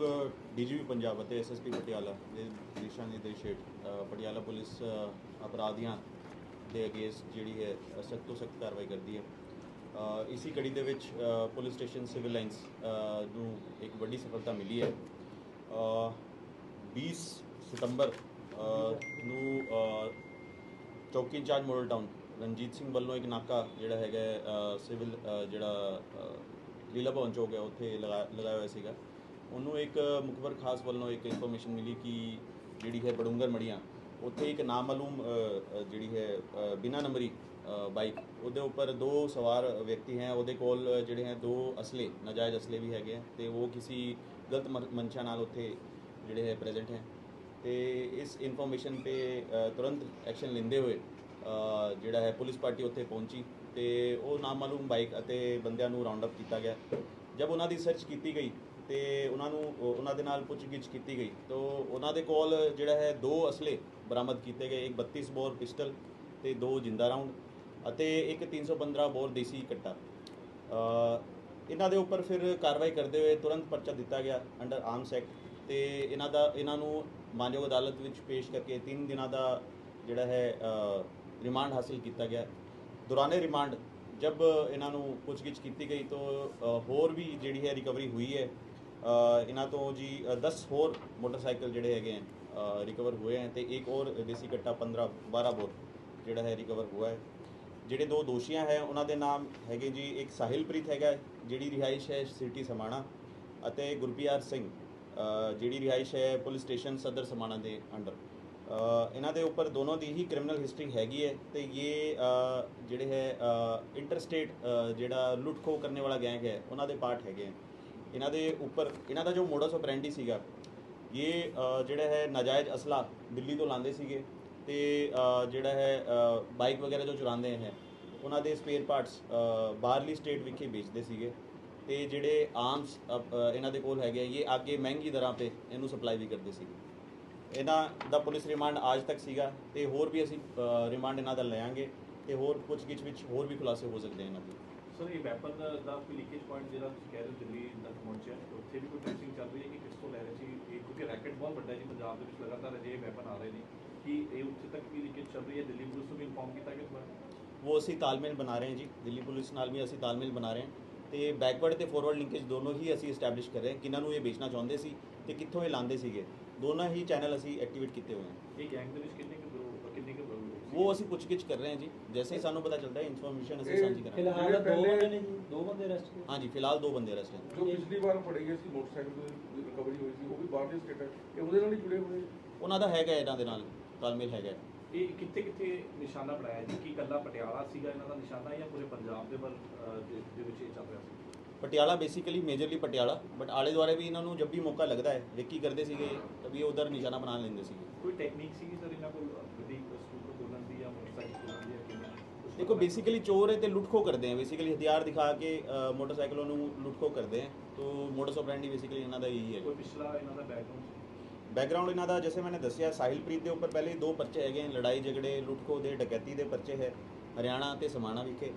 ਮਾਨਯੋਗ ਡੀਜੀਪੀ ਪੰਜਾਬ ਅਤੇ ਐਸਐਸਪੀ ਪਟਿਆਲਾ ਦੇ ਦਿਸ਼ਾ ਨਿਰਦੇਸ਼ ਹੇਠ ਪਟਿਆਲਾ ਪੁਲਿਸ ਅਪਰਾਧੀਆਂ ਦੇ ਅਗੇਂਸਟ ਜਿਹੜੀ ਹੈ ਸਖਤ ਤੋਂ ਸਖਤ ਕਾਰਵਾਈ ਕਰਦੀ ਹੈ। ਅ, ਇਸੀ ਕੜੀ ਦੇ ਵਿੱਚ ਪੁਲਿਸ ਸਟੇਸ਼ਨ ਸਿਵਲ ਲਾਈਨਸ ਨੂੰ ਇੱਕ ਵੱਡੀ ਸਫਲਤਾ ਮਿਲੀ ਹੈ। ਅ, 20 ਸਤੰਬਰ ਨੂੰ ਚੌਕੀ in charge model town Ranjit Singh ਵੱਲੋਂ ਇੱਕ ਨਾਕਾ ਜਿਹੜਾ ਹੈਗਾ ਸਿਵਲ ਜਿਹੜਾ ਲੀਲਾ ਭਵਨ ਚੌਕ ਹੈ ਉੱਥੇ ਲਗਾ ਲਗਾਇਆ ਹੋਇਆ ਸੀਗਾ। ਉਹਨੂੰ ਇੱਕ ਮੁਖਬਰ ਖਾਸ ਵੱਲੋਂ ਇੱਕ ਇਨਫੋਰਮੇਸ਼ਨ ਮਿਲੀ ਕਿ ਜਿਹੜੀ ਹੈ ਬੜੂੰਗਰ ਮੜੀਆਂ ਉੱਥੇ ਇੱਕ ਨਾਮਾਲੂਮ ਜਿਹੜੀ ਹੈ ਅ, ਬਿਨਾਂ ਨੰਬਰੀ ਬਾਈਕ ਉਹਦੇ ਉੱਪਰ ਦੋ ਸਵਾਰ ਵਿਅਕਤੀ ਹੈ ਉਹਦੇ ਕੋਲ ਜਿਹੜੇ ਹੈ ਦੋ ਅਸਲੇ ਨਾਜਾਇਜ਼ ਅਸਲੇ ਵੀ ਹੈਗੇ ਹੈ ਤੇ ਉਹ ਕਿਸੇ ਗਲਤ ਮਨ- ਮਨਸ਼ਾ ਨਾਲ ਉੱਥੇ ਜਿਹੜੇ ਹੈ ਪ੍ਰੈਜ਼ੈਂਟ ਹੈ ਤੇ ਇਸ ਇਨਫੋਰਮੇਸ਼ਨ ਤੇ ਤੁਰੰਤ ਐਕਸ਼ਨ ਲੈਂਦੇ ਹੋਏ ਜਿਹੜਾ ਹੈ ਪੁਲਿਸ ਪਾਰਟੀ ਉੱਥੇ ਪਹੁੰਚੀ ਤੇ ਉਹ ਨਾਮਾਲੂਮ ਬਾਈਕ ਅਤੇ ਬੰਦਿਆਂ ਨੂੰ ਰਾਉਂਡ ਅਪ ਕੀਤਾ ਗਿਆ। ਜਦ ਉਹਨਾਂ ਦੀ ਸਰਚ ਕੀਤੀ ਗਈ ਤੇ ਉਹਨਾਂ ਨੂੰ ਉਹਨਾਂ ਦੇ ਨਾਲ ਪੁੱਛਗਿੱਛ ਕੀਤੀ ਗਈ। ਤਾਂ ਉਹਨਾਂ ਦੇ ਕੋਲ ਜਿਹੜਾ ਹੈ ਦੋ ਅਸਲੇ ਬਰਾਮਦ ਕੀਤੇ ਗਏ, ਇੱਕ 32 ਬੋਰ ਪਿਸਟਲ ਤੇ ਦੋ ਜਿੰਦਾ ਰਾਉਂਡ ਅਤੇ ਇੱਕ 315 ਬੋਰ ਦੇਸੀ ਕੱਟਾ। ਇਹਨਾਂ ਦੇ ਉੱਪਰ ਫਿਰ ਕਾਰਵਾਈ ਕਰਦੇ ਹੋਏ ਤੁਰੰਤ ਪਰਚਾ ਦਿੱਤਾ ਗਿਆ ਅੰਡਰ ਆਰਮਸ ਐਕਟ ਤੇ ਇਹਨਾਂ ਦਾ, ਇਹਨਾਂ ਨੂੰ ਮਾਨਯੋਗ ਅਦਾਲਤ ਵਿੱਚ ਪੇਸ਼ ਕਰਕੇ 3 ਦਿਨਾਂ ਦਾ ਜਿਹੜਾ ਹੈ ਰਿਮਾਂਡ ਹਾਸਲ ਕੀਤਾ ਗਿਆ। ਦੌਰਾਨੇ ਰਿਮਾਂਡ ਜਬ ਇਹਨਾਂ ਨੂੰ ਪੁੱਛਗਿੱਛ ਕੀਤੀ ਗਈ ਤਾਂ ਹੋਰ ਵੀ ਜਿਹੜੀ ਹੈ ਰਿਕਵਰੀ ਹੋਈ ਹੈ ਇਹਨਾਂ ਤੋਂ ਜੀ ਅ, 10 ਹੋਰ ਮੋਟਰਸਾਈਕਲ ਜਿਹੜੇ ਹੈਗੇ ਹੈ ਰਿਕਵਰ ਹੋਏ ਹੈ ਤੇ ਇੱਕ ਹੋਰ ਦੇਸੀ ਕੱਟਾ 15 12 ਬੋਰ ਜਿਹੜਾ ਹੈ ਰਿਕਵਰ ਹੋਇਆ ਹੈ। ਜਿਹੜੇ ਦੋ ਦੋਸ਼ੀਆਂ ਹੈ ਉਹਨਾਂ ਦੇ ਨਾਮ ਹੈਗੇ ਜੀ ਇੱਕ ਸਾਹਿਲਪ੍ਰੀਤ ਹੈਗਾ ਜਿਹੜੀ ਰਿਹਾਇਸ਼ ਹੈ ਸਿਟੀ ਸਮਾਣਾ ਅਤੇ ਗੁਰਪਿਆਰ ਸਿੰਘ ਜਿਹੜੀ ਰਿਹਾਇਸ਼ ਹੈ ਪੁਲਿਸ ਸਟੇਸ਼ਨ ਸਦਰ ਸਮਾਣਾ ਦੇ ਅੰਡਰ। ਇਹਨਾਂ ਦੇ ਉੱਪਰ ਦੋਨੋਂ ਦੀ ਹੀ ਕ੍ਰਿਮੀਨਲ ਹਿਸਟਰੀ ਹੈਗੀ ਹੈ ਤੇ ਇਹ ਜਿਹੜੇ ਹੈ ਇੰਟਰਸਟੇਟ ਜਿਹੜਾ ਲੁੱਟ ਖੋਹ ਕਰਨ ਵਾਲਾ ਗੈਂਗ ਹੈ ਉਹਨਾਂ ਦੇ ਪਾਰਟ ਹੈਗੇ ਹੈ ਇਹਨਾਂ ਦੇ ਉੱਪਰ, ਇਹਨਾਂ ਦਾ ਜੋ ਮੋਡਸ ਆਪਰੈਂਡੀ ਸੀਗਾ, ਇਹ ਜਿਹੜਾ ਹੈ ਨਾਜਾਇਜ਼ ਅਸਲਾ ਦਿੱਲੀ ਤੋਂ ਲਾਉਂਦੇ ਸੀਗੇ ਤੇ ਜਿਹੜਾ ਹੈ ਬਾਈਕ ਵਗੈਰਾ ਜੋ ਚੁਰਾਉਂਦੇ ਹੈ, ਉਹਨਾਂ ਦੇ ਸਪੇਅਰ ਪਾਰਟਸ ਬਾਹਰਲੀ ਸਟੇਟ ਵਿਖੇ ਵੇਚਦੇ ਸੀਗੇ ਤੇ ਜਿਹੜੇ ਆਰਮਸ ਇਹਨਾਂ ਦੇ ਕੋਲ ਹੈਗੇ ਇਹ ਅੱਗੇ ਮਹਿੰਗੀ ਦਰਾਂ ਤੇ ਇਹਨੂੰ ਸਪਲਾਈ ਵੀ ਕਰਦੇ ਸੀਗੇ। ਇਹਨਾਂ ਦਾ ਪੁਲਿਸ ਰਿਮਾਂਡ ਅੱਜ ਤੱਕ ਸੀਗਾ ਤੇ ਹੋਰ ਵੀ ਅਸੀਂ ਰਿਮਾਂਡ ਇਹਨਾਂ ਦਾ ਲਿਆਂਗੇ ਤੇ ਹੋਰ ਪੁੱਛਗਿੱਛ ਵਿੱਚ ਹੋਰ ਵੀ ਖੁਲਾਸੇ ਹੋ ਸਕਦੇ ਇਹਨਾਂ ਦੇ। ਸਰ ਇਹ ਵੈਪਨ ਦਾ ਕੋਈ ਲੀਕੇਜ ਪੁਆਇੰਟ ਜਿਹੜਾ ਤੁਸੀਂ ਕਹਿ ਰਹੇ ਹੋ ਦਿੱਲੀ ਤੱਕ ਪਹੁੰਚਿਆ ਉੱਥੇ ਵੀ ਕੋਈ ਟੈਸਟਿੰਗ ਚੱਲ ਰਹੀ ਹੈ ਕਿ ਕਿਸ ਤੋਂ ਲੈ ਰਹੇ ਸੀ? ਇਹ ਕਿਉਂਕਿ ਰੈਕਟ ਬਹੁਤ ਵੱਡਾ ਹੈ ਜੀ ਪੰਜਾਬ ਦੇ ਵਿੱਚ ਲਗਾਤਾਰ ਅਜਿਹੇ ਵੈਪਨ ਆ ਰਹੇ ਨੇ ਕਿ ਇਹ ਉੱਥੇ ਤੱਕ ਵੀ ਲੀਕੇਜ ਚੱਲ ਰਹੀ ਹੈ? ਦਿੱਲੀ ਪੁਲਿਸ ਨੂੰ ਵੀ ਇਨਫੋਰਮ ਕੀਤਾ ਗਿਆ ਇਸ ਬਾਰੇ ਉਹ ਅਸੀਂ ਤਾਲਮੇਲ ਬਣਾ ਰਹੇ ਹਾਂ ਜੀ। ਦਿੱਲੀ ਪੁਲਿਸ ਨਾਲ ਵੀ ਅਸੀਂ ਤਾਲਮੇਲ ਬਣਾ ਰਹੇ ਹਾਂ ਤੇ ਬੈਕਵਰਡ ਤੇ ਫਾਰਵਰਡ ਲਿੰਕੇਜ ਦੋਨੋਂ ਹੀ ਅਸੀਂ ਐਸਟੈਬਲਿਸ਼ ਕਰ ਰਹੇ ਹਾਂ। ਕਿਹਨਾਂ ਨੂੰ ਇਹ ਵੇਚਣਾ ਚਾਹੁੰਦੇ ਸੀ ਤੇ ਕਿੱਥੋਂ ਇਹ ਲਾਉਂਦੇ ਸੀਗੇ? ਦੋਨੋਂ ਹੀ ਚੈਨਲ ਅਸੀਂ ਐਕਟੀਵੇਟ ਕੀਤੇ ਹੋਏ ਹਨ ਇਹ ਗੈਂਗ ਦੇ ਵਿੱਚ ਕਿੰਨੇ ਕੁ ਗਰੋਹ ਕਿੰਨੇ ਕੁ ਲੋਕ ਸੀ? ਉਹ ਅਸੀਂ ਪੁੱਛਗਿੱਛ ਕਰ ਰਹੇ ਹਾਂ ਜੀ। ਜੈਸੇ ਹੀ ਸਾਨੂੰ ਪਤਾ ਚੱਲਦਾ ਹੈ ਇਨਫੋਰਮੇਸ਼ਨ ਅਸੀਂ ਸਾਂਝੀ ਕਰਾਂਗੇ। ਫਿਲਹਾਲ ਦੋ ਬੰਦੇ ਨੇ ਜੀ ਦੋ ਬੰਦੇ ਅਰੈਸਟ ਕੀਤੇ। ਹਾਂਜੀ ਫਿਲਹਾਲ ਦੋ ਬੰਦੇ ਅਰੈਸਟ ਹਨ ਜੋ ਪਿਛਲੀ ਵਾਰ ਫੜੇ ਗਏ ਸੀ ਮੋਟਰਸਾਈਕਲ ਦੀ ਰਿਕਵਰੀ ਹੋਈ ਸੀ ਉਹ ਵੀ ਬਾਹਰਲੀ ਸਟੇਟ ਹੈ। ਇਹ ਉਹਦੇ ਨਾਲ ਹੀ ਜੁੜੇ ਹੋਏ ਉਹਨਾਂ ਦਾ ਹੈਗਾ ਇਹਨਾਂ ਦੇ ਨਾਲ ਤਾਲਮੇਲ ਹੈਗਾ ਇਹ ਕਿੱਥੇ ਕਿੱਥੇ ਨਿਸ਼ਾਨਾ ਬਣਾਇਆ ਜੀ? ਕੀ ਕੱਲਾ ਪਟਿਆਲਾ ਸੀਗਾ ਇਹਨਾਂ ਦਾ ਨਿਸ਼ਾਨਾ ਜਾਂ ਪੂਰੇ ਪੰਜਾਬ ਦੇ ਵੱਲ ਦੇ ਵਿੱਚ ਇਹ ਚੱਲ ਰਿਹਾ ਸੀ? Patiala basically majorly Patiala but ਆਲੇ ਦੁਆਲੇ ਵੀ ਇਹਨਾਂ ਨੂੰ ਜਬ ਵੀ ਮੌਕਾ ਲੱਗਦਾ ਹੈ ਰੇਕੀ ਕਰਦੇ ਸੀਗੇ ਤभी ਉਧਰ ਨਿਸ਼ਾਨਾ ਬਣਾ ਲੈਂਦੇ ਸੀਗੇ। ਕੋਈ ਟੈਕਨੀਕ ਸੀਗੀ ਸਰ ਇਹਨਾਂ ਕੋਲ? ਦੇਖੋ? ਬੇਸਿਕਲੀ ਚੋਰ ਹੈ ਤੇ ਲੁੱਟਖੋ ਕਰਦੇ ਹੈ। ਬੇਸਿਕਲੀ ਹਥਿਆਰ ਦਿਖਾ ਕੇ ਮੋਟਰਸਾਈਕਲੋਂ ਨੂੰ ਲੁੱਟਖੋ ਕਰਦੇ ਹੈ। ਤੋ ਮੋਟਰਸ ਆਪਰੈਂਡੀ ਬੇਸਿਕਲੀ ਇਹਨਾਂ ਦਾ ਇਹੀ ਹੈ। ਕੋਈ ਪਿਛਲਾ ਇਹਨਾਂ ਦਾ ਬੈਕਗ੍ਰਾਉਂਡ ਬੈਕਗ੍ਰਾਉਂਡ ਇਹਨਾਂ ਦਾ ਜਿਵੇਂ ਮੈंने ਦੱਸਿਆ ਸਾਹਿਲਪ੍ਰੀਤ ਦੇ ਉੱਪਰ ਪਹਿਲੇ ਦੋ ਪਰਚੇ ਹੈਗੇ ਲੜਾਈ ਝਗੜੇ ਲੁੱਟਖੋ ਦੇ ਡਕੈਤੀ ਦੇ ਪਰਚੇ ਹੈ। ਹਰਿਆਣਾ ਤੇ ਸਮਾਣਾ ਵਿਖੇ।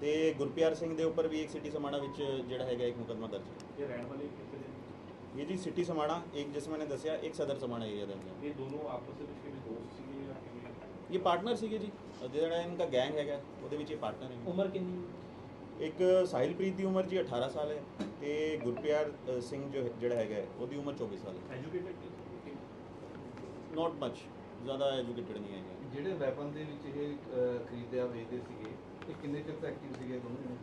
ਤੇ ਗੁਰਪਿਆਰ ਸਿੰਘ ਦੇ ਉੱਪਰ ਵੀ ਇੱਕ ਸਿਟੀ ਸਮਾਣਾ ਵਿੱਚ ਜਿਹੜਾ ਹੈਗਾ ਇੱਕ ਮੁਕੱਦਮਾ ਦਰਜ ਹੈ। ਇਹ ਰਹਿਣ ਵਾਲੇ ਕਿੱਥੇ ਦੇ? ਇਹ ਜੀ ਸਿਟੀ ਸਮਾਣਾ ਇੱਕ ਜਿਸ ਮੈंने ਦੱਸਿਆ ਇੱਕ ਸਦਰ ਸਮਾਣਾ ਏਰੀਆ ਦਾ ਇਹ ਦੋਨੋਂ ਆਪਸ ਵਿੱਚ ਕਿਵੇਂ ਦੋਸਤ ਕਿਵੇਂ ਇਹ ਪਾਰਟਨਰ ਸੀਗੇ ਜੀ। ਜਿਹੜਾ ਇਹਨਾਂ ਦਾ ਗੈਂਗ ਹੈਗਾ ਉਹਦੇ ਵਿੱਚ ਇਹ ਪਾਰਟਨਰ ਹੈ ਉਮਰ ਕਿੰਨੀ? ਇੱਕ ਸਾਹਿਲਪ੍ਰੀਤ ਦੀ ਉਮਰ ਜੀ 18 ਸਾਲ ਹੈ ਤੇ ਗੁਰਪਿਆਰ ਸਿੰਘ ਜੋ ਜਿਹੜਾ ਹੈਗਾ ਹੈ, ਉਹਦੀ ਉਮਰ 24 ਸਾਲ ਹੈ। ਐਜੂਕੇਟਡ ਨਾਟ ਮੱਚ ਜ਼ਿਆਦਾ ਐਜੂਕੇਟਡ ਨਹੀਂ ਹੈਗੇ। ਜਿਹੜੇ ਵੈਪਨ ਦੇ ਵਿੱਚ ਇਹ ਖਰੀਦਿਆ ਵੇਚਦੇ ਸੀਗੇ ਇਹ ਕਿੰਨੇ ਚਿਰ ਤੋਂ ਐਕਟਿਵ ਸੀਗੇ ਦੋਨੋਂ?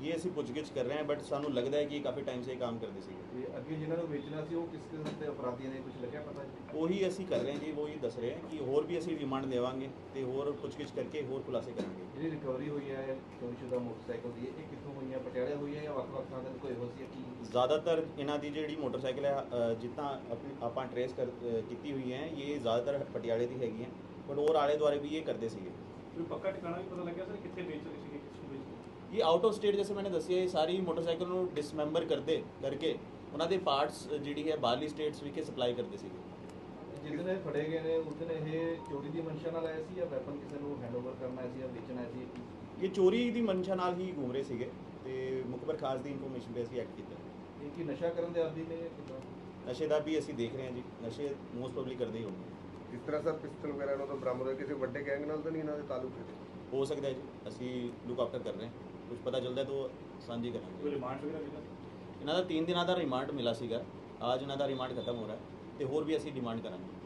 ਇਹ ਅਸੀਂ ਪੁੱਛਗਿੱਛ ਕਰ ਰਹੇ ਹਾਂ ਬਟ ਸਾਨੂੰ ਲੱਗਦਾ ਹੈ ਕਿ ਇਹ ਕਾਫੀ ਟਾਈਮ ਸੇ ਇਹ ਕੰਮ ਕਰਦੇ ਸੀਗੇ। ਤੇ ਅੱਗੇ ਜਿਨ੍ਹਾਂ ਨੂੰ ਵੇਚਣਾ ਸੀ ਉਹ ਕਿਸ ਕਿਸਮ ਦੇ ਅਪਰਾਧੀਆਂ ਨੇ ਕੁਝ ਲੱਗਿਆ ਪਤਾ ਜੀ? ਉਹੀ ਅਸੀਂ ਕਰ ਰਹੇ ਹਾਂ ਜੀ ਉਹੀ ਦੱਸ ਰਹੇ ਹਾਂ ਕਿ ਹੋਰ ਵੀ ਅਸੀਂ ਰਿਮਾਂਡ ਦੇਵਾਂਗੇ ਤੇ ਹੋਰ ਪੁੱਛਗਿੱਛ ਕਰਕੇ ਹੋਰ ਖੁਲਾਸੇ ਕਰਾਂਗੇ। ਜਿਹੜੀ ਰਿਕਵਰੀ ਹੋਈ ਹੈ ਚੋਰੀਸ਼ੁਦਾ ਮੋਟਰਸਾਈਕਲ ਦੀ ਇਹ ਕਿੱਥੋਂ ਹੋਈਆਂ ਪਟਿਆਲੇ ਹੋਈ ਹੈ ਜਾਂ ਵੱਖ-ਵੱਖ ਥਾਂ ਤੇ ਕੋਈ ਹੋ ਸੀ ਕੀ? ਜ਼ਿਆਦਾਤਰ ਇਹਨਾਂ ਦੀ ਜਿਹੜੀ ਮੋਟਰਸਾਈਕਲ ਹੈ ਅ, ਜਿੱਦਾਂ ਆਪਣੀ ਆਪਾਂ ਟਰੇਸ ਕਰ ਕੀਤੀ ਹੋਈ ਹੈ ਇਹ ਜ਼ਿਆਦਾਤਰ ਪਟਿਆਲੇ ਦੀ ਹੈਗੀ ਹੈ ਬਟ ਹੋਰ ਆਲੇ ਦੁਆਲੇ ਵੀ ਇਹ ਕਰਦੇ ਸੀਗੇ। ਕੋਈ ਪੱਕਾ ਟਿਕਾਣਾ ਵੀ ਪਤਾ ਲੱਗਿਆ ਸਰ ਕਿੱਥੇ ਵੇਚ ਰਹੇ ਸੀਗੇ ਕਿਸ ਨੂੰ ਵੇਚ ਰਹੇ ਇਹ ਆਊਟ ਆਫ ਸਟੇਟ ਜਿਵੇਂ ਮੈंने ਦੱਸਿਆ ਇਹ ਸਾਰੀ ਮੋਟਰਸਾਈਕਲ ਨੂੰ ਡਿਸਮੈਂਬਰ ਕਰਦੇ ਕਰਕੇ ਉਹਨਾਂ ਦੇ ਪਾਰਟਸ ਜਿਹੜੀ ਹੈ ਬਾਹਰਲੀ ਸਟੇਟਸ ਵਿਖੇ ਸਪਲਾਈ ਕਰਦੇ ਸੀਗੇ। ਜਿਸ ਦਿਨ ਇਹ ਫੜੇ ਗਏ ਨੇ ਉਸ ਦਿਨ ਇਹ ਚੋਰੀ ਦੀ ਮਨਸ਼ਾ ਨਾਲ ਆਇਆ ਸੀ ਜਾਂ ਵੈਪਨ ਕਿਸੇ ਨੂੰ ਹੈਂਡਓਵਰ ਕਰਨਾ ਸੀ ਜਾਂ ਵੇਚਣਾ ਸੀ? ਇਹ ਚੋਰੀ ਦੀ ਮਨਸ਼ਾ ਨਾਲ ਹੀ ਘੁੰਮ ਰਹੇ ਸੀਗੇ ਤੇ ਮੁਖਬਰ ਖਾਸ ਦੀ ਇਨਫੋਰਮੇਸ਼ਨ ਤੇ ਅਸੀਂ ਐਕਟ ਕੀਤਾ। ਇਹ ਕੀ ਨਸ਼ਾ ਕਰਨ ਦੇ ਆਦੀ ਨੇ ਨਸ਼ੇ ਦਾ ਵੀ ਅਸੀਂ ਦੇਖ ਰਹੇ ਹਾਂ ਜੀ ਨਸ਼ੇ ਮੋਸਟ ਪ੍ਰੋਬਬਲੀ ਕਰਦੇ ਹੀ ਹੋਣਗੇ। ਜਿਸ ਤਰ੍ਹਾਂ ਸਰ ਪਿਸਟਲ ਵਗੈਰਾ ਨੂੰ ਤਾਂ ਬਰਾਮਦ ਹੋਇਆ? ਕਿਸੇ ਵੱਡੇ ਗੈਂਗ ਨਾਲ ਤਾਂ ਨਹੀਂ ਇਹਨਾਂ ਦੇ ਤਾਲੁਕ ਹੈ ਹੋ ਸਕਦਾ ਹੈ ਜੀ ਅਸੀਂ ਲੁੱਕ ਆਫਟਰ ਕਰ ਰਹੇ ਹਾਂ। ਕੁਝ ਪਤਾ ਚੱਲਦਾ ਤਾਂ ਸਾਂਝੀ ਕਰਾਂਗੇ। ਰਿਮਾਂਡ ਵਗੈਰਾ ਮਿਲਾ ਇਹਨਾਂ ਦਾ 3 ਦਿਨਾਂ ਦਾ ਰਿਮਾਂਡ ਮਿਲਾ ਸੀਗਾ। ਅੱਜ ਇਹਨਾਂ ਦਾ ਰਿਮਾਂਡ ਖਤਮ ਹੋ ਰਿਹਾ ਤੇ ਹੋਰ ਵੀ ਅਸੀਂ ਡਿਮਾਂਡ ਕਰਾਂਗੇ।